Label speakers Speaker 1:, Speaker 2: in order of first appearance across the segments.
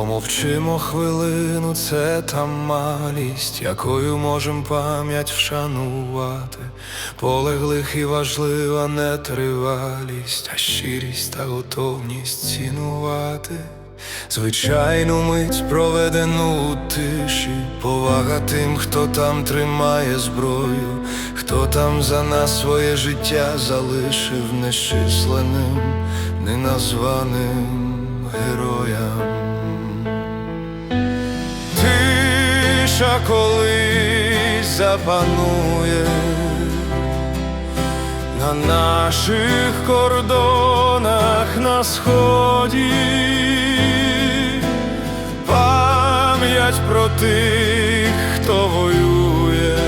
Speaker 1: Помовчимо хвилину, це та малість, якою можем пам'ять вшанувати. Полеглих і важлива не тривалість, а щирість та готовність цінувати. Звичайну мить проведену у тиші, повага тим, хто там тримає зброю, хто там за нас своє життя залишив нещисленним, неназваним героям. Тиша колись запанує на наших кордонах на сході. Пам'ять про тих, хто воює,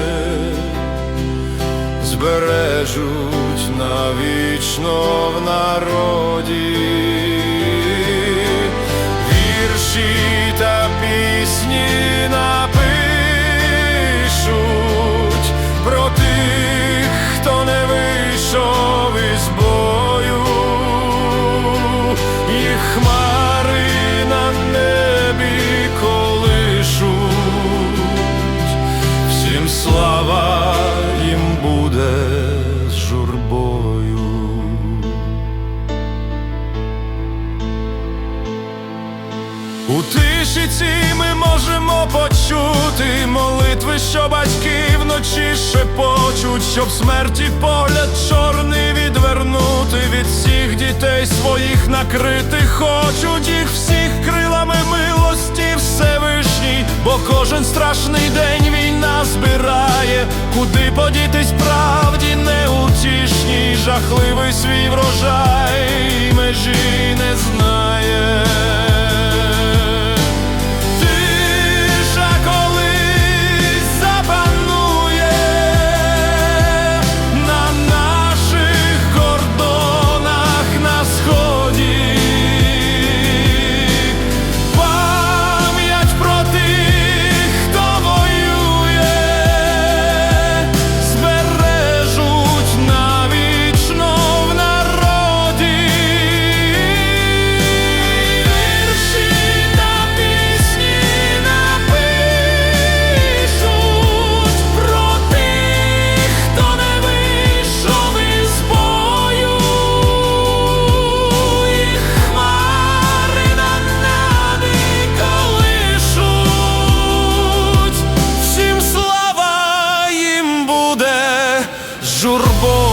Speaker 1: збережуть навічно в народі. У тиші цій ми можемо почути молитви, що батьки вночі шепочуть, щоб смерті погляд чорний відвернути від всіх дітей своїх накрити хочуть їх всіх крилами милості Всевишній, бо кожен страшний день війна збирає, куди подітись правді неутішній, жахливий свій врожай. журбою.